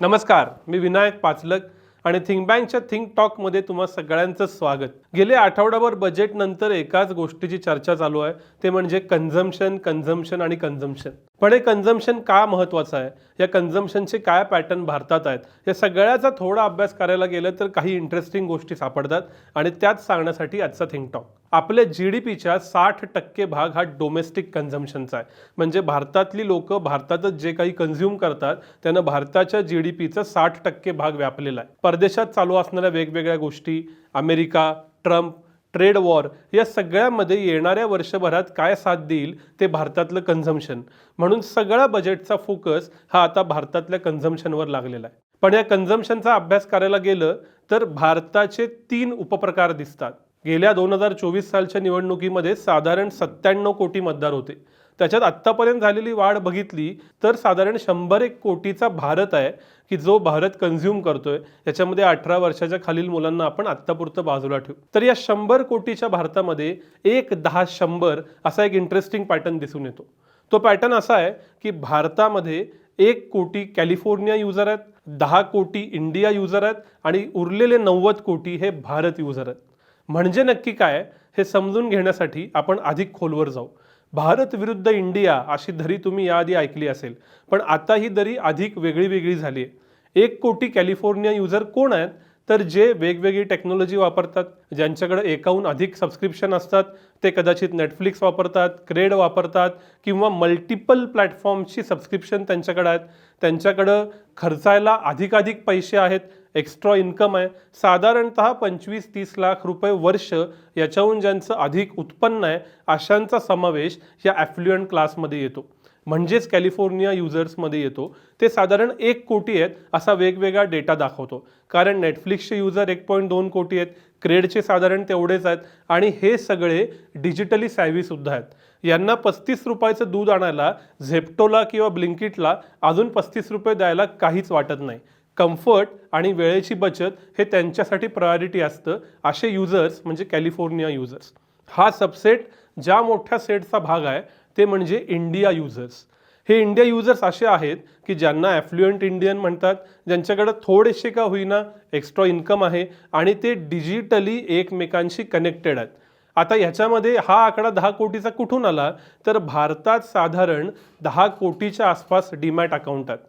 नमस्कार मी विनायक पाचलक आणि थिंक बँकच्या थिंक टॉकमध्ये तुम्हा सगळ्यांचं स्वागत. गेले आठवडाभर बजेट नंतर एकाच गोष्टीची चर्चा चालू आहे ते म्हणजे कन्झम्पशन कन्झम्पशन आणि कन्झम्पशन पण हे कन्झम्पशन का महत्त्वाचं आहे? या कन्झम्शनचे काय पॅटर्न भारतात आहेत? या सगळ्याचा थोडा अभ्यास करायला गेलं तर काही इंटरेस्टिंग गोष्टी सापडतात आणि त्याच सांगण्यासाठी आजचा थिंक टॉक. आपल्या जी डी पीच्या साठ टक्के भाग हा डोमेस्टिक कन्झम्शनचा आहे. म्हणजे भारतातली लोक भारतातच जे काही कन्झ्युम करतात त्यानं भारताच्या जी डी पीचा साठ टक्के भाग व्यापलेला आहे. परदेशात चालू असणाऱ्या वेगवेगळ्या गोष्टी अमेरिका ट्रम्प ट्रेड वॉर या सगळ्यामध्ये येणाऱ्या वर्षभरात काय साथ देईल ते भारतातलं कन्झम्शन म्हणून सगळा बजेटचा फोकस हा आता भारतातल्या कन्झम्शनवर लागलेला आहे. पण या कन्झम्शनचा अभ्यास करायला गेलं तर भारताचे तीन उपप्रकार दिसतात. गेल्या दोन हजार चोवीस सालच्या निवडणुकीमध्ये साधारण सत्त्याण्णव कोटी मतदार होते. त्याच्यात आत्तापर्यंत झालेली वाढ बघितली तर साधारण शंभर एक कोटीचा भारत आहे की जो भारत कन्झ्युम करतोय. याच्यामध्ये अठरा वर्षाच्या खालील मुलांना आपण आत्तापुरतं बाजूला ठेवू. तर या शंभर कोटीच्या भारतामध्ये एक दहा शंभर असा एक इंटरेस्टिंग पॅटर्न दिसून येतो. तो पॅटर्न असा आहे की भारतामध्ये एक कोटी कॅलिफोर्निया युजर आहेत दहा कोटी इंडिया युजर आहेत आणि उरलेले नव्वद कोटी हे भारत युजर आहेत. म्हणजे नक्की काय हे समजून घेण्यासाठी आपण अधिक खोलवर जाऊ. भारत विरुद्ध इंडिया अशी धरी तुम्ही याआधी ऐकली असेल पण आता ही दरी अधिक वेगळी वेगळी झाली आहे एक कोटी कॅलिफोर्निया युजर कोण आहेत? तर जे वेगवेगळी टेक्नॉलॉजी वापरतात ज्यांच्याकडे एकाहून अधिक सबस्क्रिप्शन असतात ते कदाचित नेटफ्लिक्स वापरतात क्रेड वापरतात किंवा मल्टिपल प्लॅटफॉर्मची सबस्क्रिप्शन त्यांच्याकडे आहेत. त्यांच्याकडं खर्चायला अधिकाधिक पैसे आहेत एक्स्ट्रा इन्कम आहे. साधारणत पंचवीस तीस लाख रुपये वर्ष याच्याहून ज्यांचं अधिक उत्पन्न आहे अशांचा समावेश या ॲफ्ल्युएंट क्लासमध्ये येतो. म्हणजेच कॅलिफोर्निया युजर्समध्ये येतो. ते साधारण एक कोटी आहेत असा वेगवेगळा डेटा दाखवतो. कारण नेटफ्लिक्सचे युजर एक पॉईंट दोन कोटी आहेत क्रेडचे साधारण तेवढेच आहेत आणि हे सगळे डिजिटली सॅव्हीसुद्धा आहेत. यांना पस्तीस रुपयाचं दूध आणायला झेप्टोला किंवा ब्लिंकिटला अजून पस्तीस रुपये द्यायला काहीच वाटत नाही. कम्फर्ट आणि वेळेची बचत हे त्यांच्यासाठी प्रायोरिटी असतं असे युजर्स म्हणजे कॅलिफोर्निया युजर्स हा सबसेट ज्या मोठ्या सेटचा भाग आहे ते म्हणजे इंडिया युजर्स हे इंडिया युजर्स असे आहेत की ज्यांना ॲफ्लुएंट इंडियन म्हणतात ज्यांच्याकडं थोडेसे का होईना एक्स्ट्रा इन्कम आहे आणि ते डिजिटली एकमेकांशी कनेक्टेड आहेत. आता ह्याच्यामध्ये हा आकडा दहा कोटीचा कुठून आला? तर भारतात साधारण दहा कोटीच्या आसपास डीमॅट अकाउंट आहेत.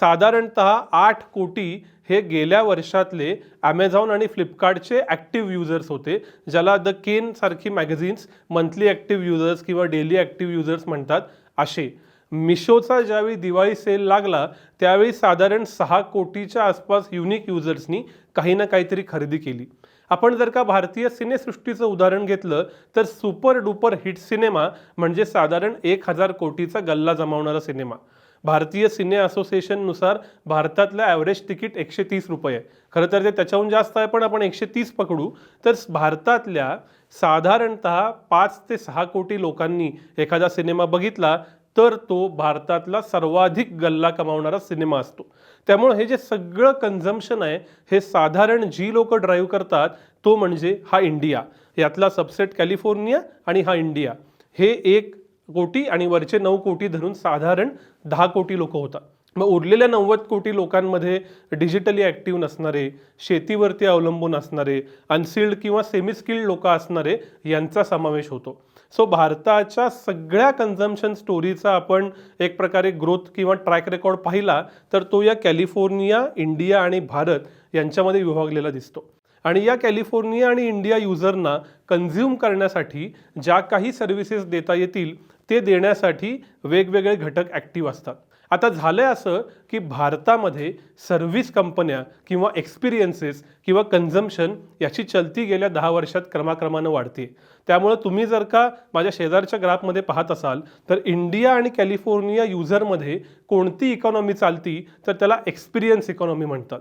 साधारणत आठ कोटी हे गेल्या वर्षातले ॲमेझॉन आणि फ्लिपकार्टचे ॲक्टिव्ह युजर्स होते ज्याला द केन सारखी मॅगझिन्स मंथली ॲक्टिव्ह युजर्स किंवा डेली ॲक्टिव्ह युजर्स म्हणतात असे. मिशोचा ज्यावेळी दिवाळी सेल लागला त्यावेळी साधारण सहा कोटीच्या आसपास युनिक युजर्सनी काही ना काहीतरी खरेदी केली. आपण जर का भारतीय सिनेसृष्टीचं उदाहरण घेतलं तर सुपर डुपर हिट सिनेमा म्हणजे साधारण एक हजार कोटीचा गल्ला जमावणारा सिनेमा. भारतीय सिने असोसिएशननुसार भारतातलं ॲव्हरेज तिकीट एकशे तीस रुपये आहे. खरं तर ते त्याच्याहून जास्त आहे पण आपण एकशे तीस पकडू. तर भारतातल्या साधारणत पाच ते सहा कोटी लोकांनी एखादा सिनेमा बघितला तर तो भारतातला सर्वाधिक गल्ला कमावणारा सिनेमा असतो. त्यामुळे हे जे सगळं कन्झम्पशन आहे हे साधारण जी लोक ड्राईव्ह करतात तो म्हणजे हा इंडिया. यातला सबसेट कॅलिफोर्निया आणि हा इंडिया. हे एक कोटी आणि वरचे नऊ कोटी धरून साधारण दहा कोटी लोक होतात. मग उरलेल्या नव्वद कोटी लोकांमध्ये डिजिटली ॲक्टिव्ह नसणारे शेतीवरती अवलंबून असणारे अनस्किल्ड किंवा सेमीस्किल्ड लोक असणारे यांचा समावेश होतो. सो भारताच्या सगळ्या कन्झम्पशन स्टोरीचा आपण एक प्रकारे ग्रोथ किंवा ट्रॅक रेकॉर्ड पाहिला तर तो या कॅलिफोर्निया इंडिया आणि भारत यांच्यामध्ये विभागलेला दिसतो. आणि या कॅलिफोर्निया आणि इंडिया युजरना कन्झ्युम करण्यासाठी ज्या काही सर्व्हिसेस देता येतील ते देण्यासाठी वेगवेगळे घटक ॲक्टिव्ह असतात. आता झालं आहे असं की भारतामध्ये सर्व्हिस कंपन्या किंवा एक्सपिरियन्सेस किंवा कन्झम्शन याची चलती गेल्या दहा वर्षात क्रमाक्रमानं वाढते. त्यामुळं तुम्ही जर का माझ्या शेजारच्या ग्राफमध्ये पाहत असाल तर इंडिया आणि कॅलिफोर्निया युजरमध्ये कोणती इकॉनॉमी चालती तर त्याला एक्सपिरियन्स इकॉनॉमी म्हणतात.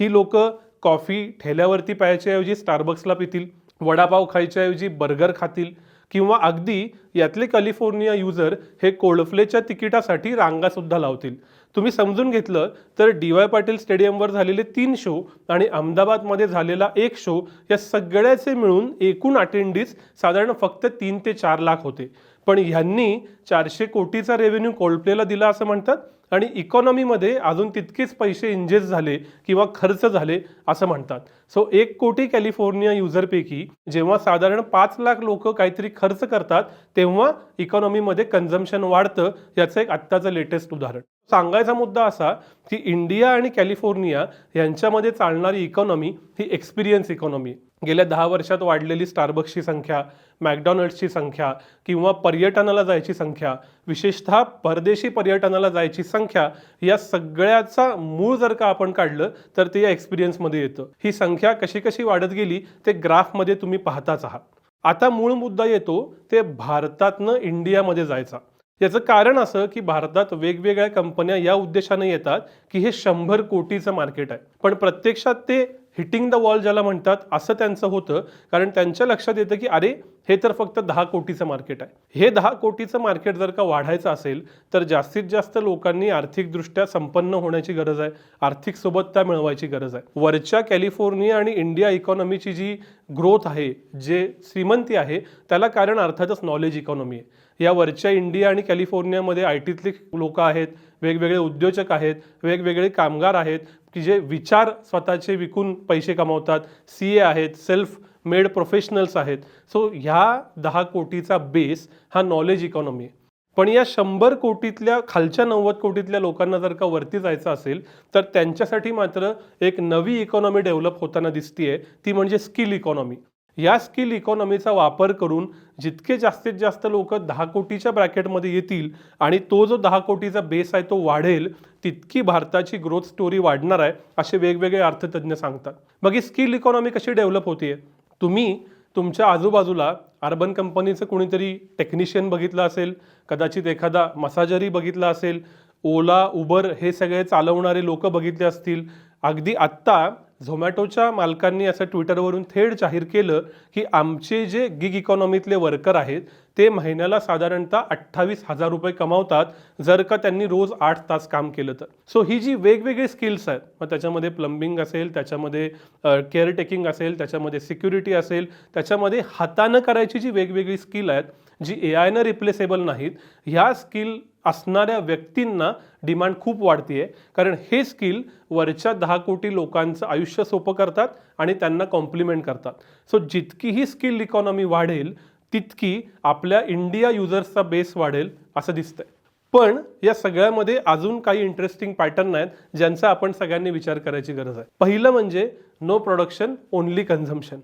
ही लोक कॉफी ठेल्यावरती प्यायच्याऐवजी स्टारबक्सला पितील वडापाव खायच्याऐवजी बर्गर खातील किंवा अगदी यातले कॅलिफोर्निया युजर हे कोल्डफ्लेच्या तिकिटासाठी रांगासुद्धा लावतील. तुम्ही समजून घेतलं तर डी वाय पाटील स्टेडियमवर झालेले तीन शो आणि अहमदाबादमध्ये झालेला एक शो या सगळ्याचे मिळून एकूण अटेंडीज साधारण फक्त तीन ते चार लाख होते. पण ह्यांनी चारशे कोटीचा रेव्हेन्यू कोल्डप्लेला दिला असं म्हणतात? आणि इकॉनॉमीमध्ये अजून तितकेच पैसे इंजेस्ट झाले किंवा खर्च झाले असं म्हणतात. सो एक कोटी कॅलिफोर्निया युजरपैकी जेव्हा साधारण पाच लाख लोक काहीतरी खर्च करतात तेव्हा इकॉनॉमीमध्ये कन्झम्शन वाढतं याचं एक आत्ताचं लेटेस्ट उदाहरण. सांगायचा मुद्दा असा की इंडिया आणि कॅलिफोर्निया यांच्यामध्ये चालणारी इकॉनॉमी ही एक्सपिरियन्स इकॉनॉमी गेल्या दहा वर्षात वाढलेली स्टारबक्सची संख्या मॅकडॉनल्ड्सची संख्या किंवा पर्यटनाला जायची संख्या विशेषतः परदेशी पर्यटनाला जायची संख्या या सगळ्याचा मूळ जर का आपण काढलं तर ते या एक्सपिरियन्समध्ये येतं. ही संख्या कशी कशी वाढत गेली ते ग्राफमध्ये तुम्ही पाहताच आहात. आता मूळ मुद्दा येतो ते भारतातनं इंडियामध्ये जायचा. याचं कारण असं की भारतात वेगवेगळ्या कंपन्या या उद्देशाने येतात की हे शंभर कोटीचं मार्केट आहे. पण प्रत्यक्षात ते हिटिंग द वॉल ज्याला म्हणतात असं त्यांचं होतं. कारण त्यांच्या लक्षात येतं की अरे हे तर फक्त दहा कोटीचं मार्केट आहे. हे दहा कोटीचं मार्केट जर का वाढायचं असेल तर जास्तीत जास्त लोकांनी आर्थिकदृष्ट्या संपन्न होण्याची गरज आहे. आर्थिक सुबत्ता मिळवायची गरज आहे. वरच्या कॅलिफोर्निया आणि इंडिया इकॉनॉमीची जी ग्रोथ आहे जे श्रीमंती आहे त्याला कारण अर्थातच नॉलेज इकॉनॉमी आहे. या वरच्या इंडिया आणि कॅलिफोर्नियामध्ये आय टीतले लोक आहेत वेगवेगळे उद्योजक आहेत वेगवेगळे कामगार आहेत की जे विचार स्वतःचे विकून पैसे कमावतात सी ए आहेत सेल्फ मेड प्रोफेशनल्स आहेत. सो ह्या दहा कोटीचा बेस हा नॉलेज इकॉनॉमी आहे. पण या शंभर कोटीतल्या खालच्या नव्वद कोटीतल्या लोकांना जर का वरती जायचं असेल तर त्यांच्यासाठी मात्र एक नवी इकॉनॉमी डेव्हलप होताना दिसतीये ती म्हणजे स्किल इकॉनॉमी या स्किल इकॉनॉमीचा वापर करून जितके जास्तीत जास्त लोक दहा कोटीच्या ब्रॅकेटमध्ये येतील आणि तो जो दहा कोटीचा बेस आहे तो वाढेल तितकी भारताची ग्रोथ स्टोरी वाढणार आहे असे वेगवेगळे अर्थतज्ञ सांगतात. मग ही स्किल इकॉनॉमी कशी डेव्हलप होते तुम्ही तुमच्या आजूबाजूला अर्बन कंपनीचं कुणीतरी टेक्निशियन बघितलं असेल कदाचित एखादा मसाजरी बघितला असेल ओला उबर हे सगळे चालवणारे लोक बघितले असतील. अगदी आत्ता झोमॅटोच्या मालकांनी असं ट्विटरवरून थेट जाहीर केलं की आमचे जे गिग इकॉनॉमीतले वर्कर आहेत ते महिन्याला साधारणतः अठ्ठावीस हजार रुपये कमावतात जर का त्यांनी रोज आठ तास काम केलं तर. सो ही जी वेगवेगळी स्किल्स आहेत मग त्याच्यामध्ये प्लंबिंग असेल त्याच्यामध्ये केअरटेकिंग असेल त्याच्यामध्ये सिक्युरिटी असेल त्याच्यामध्ये हातानं करायची जी वेगवेगळी स्किल आहेत जी ए आयनं रिप्लेसेबल नाहीत ह्या स्किल असणाऱ्या व्यक्तींना डिमांड खूप वाढतीये. कारण हे स्किल वरच्या दहा कोटी लोकांचं आयुष्य सोपं करतात आणि त्यांना कॉम्प्लिमेंट करतात. सो जितकी ही स्किल इकॉनॉमी वाढेल तितकी आपल्या इंडिया युजर्सचा बेस वाढेल असं दिसतंय. पण या सगळ्यामध्ये अजून काही इंटरेस्टिंग पॅटर्न आहेत ज्यांचा आपण सगळ्यांनी विचार करायची गरज आहे. पहिलं म्हणजे नो प्रोडक्शन ओनली कन्झम्पशन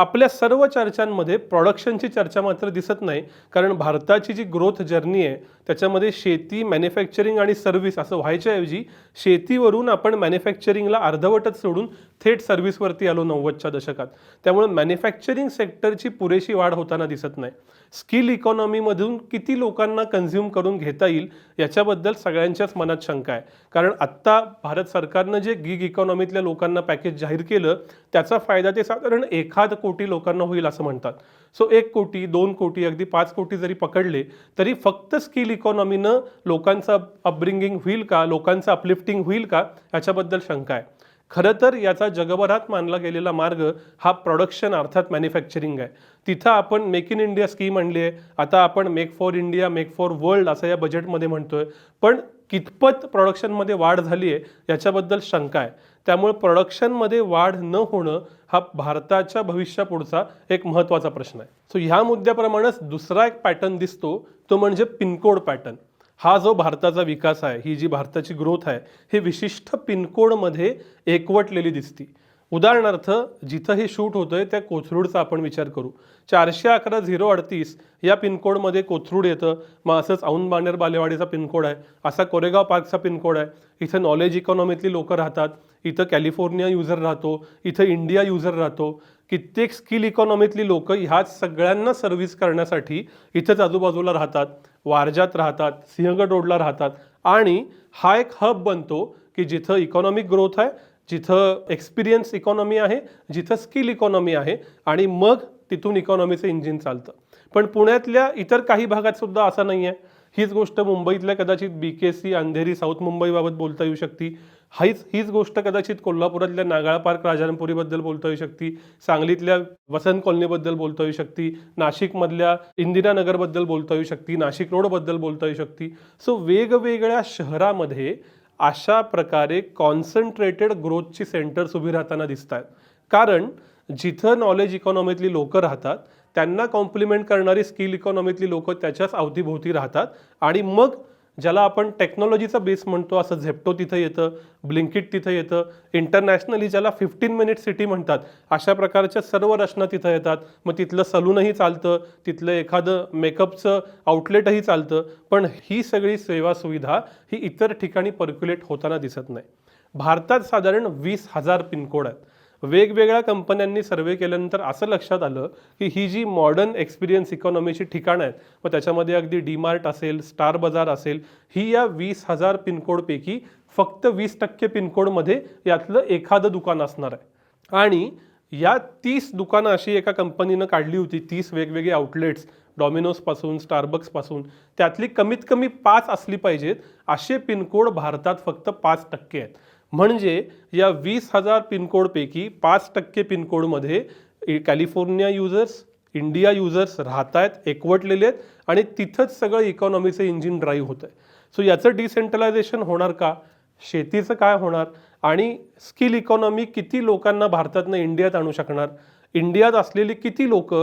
आपल्या सर्व चर्चांमध्ये प्रॉडक्शनची चर्चा मात्र दिसत नाही. कारण भारताची जी ग्रोथ जर्नी आहे त्याच्यामध्ये शेती मॅन्युफॅक्चरिंग आणि सर्व्हिस असं व्हायच्याऐवजी शेतीवरून आपण मॅन्युफॅक्चरिंगला अर्धवटच सोडून थेट सर्व्हिसवरती आलो नव्वदच्या दशकात. त्यामुळे मॅन्युफॅक्चरिंग सेक्टरची पुरेशी वाढ होताना दिसत नाही. स्किल इकॉनॉमीमधून किती लोकांना कन्झ्युम करून घेता येईल याच्याबद्दल सगळ्यांच्याच मनात शंका आहे. कारण आत्ता भारत सरकारनं जे गिग इकॉनॉमीतल्या लोकांना पॅकेज जाहीर केलं त्याचा फायदा ते साधारण एखाद कोटी लोकांना होईल असं म्हणतात. सो एक कोटी दोन कोटी अगदी पाच कोटी जरी पकडले तरी फक्त स्किल इकॉनॉमीनं लोकांचं अपब्रिंगिंग होईल का? लोकांचं अपलिफ्टिंग होईल का? याच्याबद्दल शंका आहे. खरं तर याचा जगभरात मानला गेलेला मार्ग हा प्रोडक्शन अर्थात मॅन्युफॅक्चरिंग आहे. तिथं आपण मेक इन इंडिया स्कीम आणली आहे. आता आपण make for India make for world असं या बजेटमध्ये म्हणतोय. पण कितपत प्रोडक्शनमध्ये वाढ झाली आहे याच्याबद्दल शंका आहे. त्यामुळे प्रोडक्शनमध्ये वाढ न होणं हा भारताच्या भविष्यापुढचा एक महत्त्वाचा प्रश्न आहे. सो ह्या मुद्द्याप्रमाणेच दुसरा एक पॅटर्न दिसतो. तो म्हणजे पिनकोड पॅटर्न हा जो भारताचा विकास आहे ही जी भारताची ग्रोथ आहे हे विशिष्ट पिनकोडमध्ये एकवटलेली दिसती. उदाहरणार्थ जिथं हे शूट होतं आहे त्या कोथरूडचा आपण विचार करू. चारशे अकरा झिरो अडतीस या पिनकोडमध्ये कोथरूड येतं. मग असंच औंध बाणेर बालेवाडीचा पिनकोड आहे असा कोरेगाव पार्कचा पिनकोड आहे. इथं नॉलेज इकॉनॉमीतली लोकं राहतात. इथं कॅलिफोर्निया युजर राहतो. इथं इंडिया युजर राहतो. कित्येक स्किल इकॉनॉमीतली लोकं ह्याच सगळ्यांना सर्व्हिस करण्यासाठी इथंच आजूबाजूला राहतात. वारजात राहतात सिंहगड रोडला राहतात. आणि हा एक हब बनतो की जिथं इकॉनॉमिक ग्रोथ आहे जिथं एक्सपिरियन्स इकॉनॉमी आहे जिथं स्किल इकॉनॉमी आहे आणि मग तिथून इकॉनॉमीचं इंजिन चालतं. पण पुण्यातल्या इतर काही भागात सुद्धा असं नाही आहे हीच गोष्ट मुंबईतल्या कदाचित B K C Andheri south मुंबईबाबत बोलता येऊ शकते. हीच हीच गोष्ट कदाचित कोल्हापुरातल्या नागाळा पार्क राजारामपुरीबद्दल बोलता येऊ शकते. सांगलीतल्या वसंत कॉलनीबद्दल बोलता येऊ शकते. नाशिकमधल्या इंदिरानगरबद्दल बोलता येऊ शकते. नाशिक रोडबद्दल बोलता येऊ शकते. सो वेगवेगळ्या शहरामध्ये अशा प्रकारे कॉन्सन्ट्रेटेड ग्रोथची सेंटर्स उभी राहताना दिसत आहेत कारण जिथं नॉलेज इकॉनॉमीतली लोकं राहतात त्यांना कॉम्प्लिमेंट करणारी स्किल इकॉनॉमीतली लोकं त्याच्याच अवतीभोवती राहतात. आणि मग ज्याला आपण टेक्नॉलॉजीचा बेस म्हणतो असं झेप्टो तिथं येतं ब्लिंकिट तिथं येतं इंटरनॅशनली ज्याला फिफ्टीन मिनिट सिटी म्हणतात अशा प्रकारच्या सर्व रचना तिथं येतात. मग तिथलं सलूनही चालतं तिथलं एखादं मेकअपचं आउटलेटही चालतं पण ही सगळी सेवा सुविधा ही इतर ठिकाणी पर्क्युलेट होताना दिसत नाही. भारतात साधारण वीस हजार पिनकोड आहेत. वेगवेगळ्या कंपन्यांनी सर्वे केल्यानंतर असं लक्षात आलं की ही जी मॉडर्न एक्सपिरियन्स इकॉनॉमीची ठिकाणं आहेत मग त्याच्यामध्ये अगदी डीमार्ट असेल स्टार बाजार असेल ही या वीस हजार पिनकोडपैकी फक्त वीस टक्के पिनकोडमध्ये यातलं एखादं दुकान असणार आहे. आणि या तीस दुकानं अशी एका कंपनीनं काढली होती तीस वेगवेगळे आउटलेट्स डॉमिनोजपासून स्टारबक्सपासून त्यातली कमीत कमी पाच असली पाहिजेत असे पिनकोड भारतात फक्त पाच टक्के आहेत. म्हणजे या वीस हजार पिनकोडपैकी पाच टक्के पिनकोडमध्ये कॅलिफोर्निया युजर्स इंडिया युजर्स राहत आहेत एकवटलेले आहेत आणि तिथंच सगळं इकॉनॉमीचं इंजिन ड्राईव्ह होतं आहे सो याचं डिसेंट्रलायझेशन होणार का? शेतीचं काय होणार? आणि स्किल इकॉनॉमी किती लोकांना भारतातनं इंडियात आणू शकणार? इंडियात असलेली किती लोक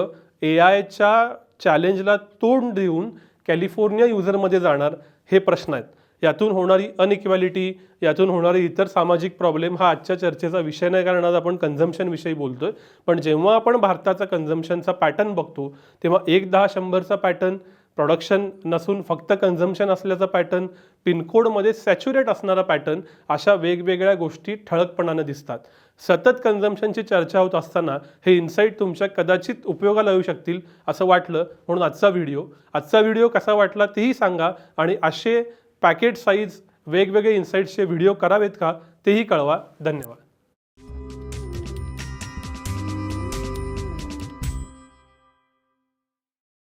ए आयच्या चॅलेंजला तोंड देऊन कॅलिफोर्निया युजरमध्ये जाणार? हे प्रश्न आहेत. यातून होणारी अनइक्वॅलिटी यातून होणारे इतर सामाजिक प्रॉब्लेम हा आजच्या चर्चेचा विषय नाही कारण आज आपण कन्झम्शनविषयी बोलतोय. पण जेव्हा आपण भारताचा कन्झम्पशनचा पॅटर्न बघतो तेव्हा एक दहा शंभरचा पॅटर्न प्रोडक्शन नसून फक्त कन्झम्पशन असल्याचा पॅटर्न पिनकोडमध्ये सॅच्युरेट असणारा पॅटर्न अशा वेगवेगळ्या गोष्टी ठळकपणानं दिसतात. सतत कन्झम्पशनची चर्चा होत असताना हे इन्साईट तुमच्या कदाचित उपयोगाला येऊ शकतील असं वाटलं म्हणून आजचा व्हिडिओ आजचा व्हिडिओ कसा वाटला तेही सांगा आणि असे पॅकेट साईज वेगवेगळे इन्साईट्सचे व्हिडिओ करावेत का तेही कळवा. धन्यवाद.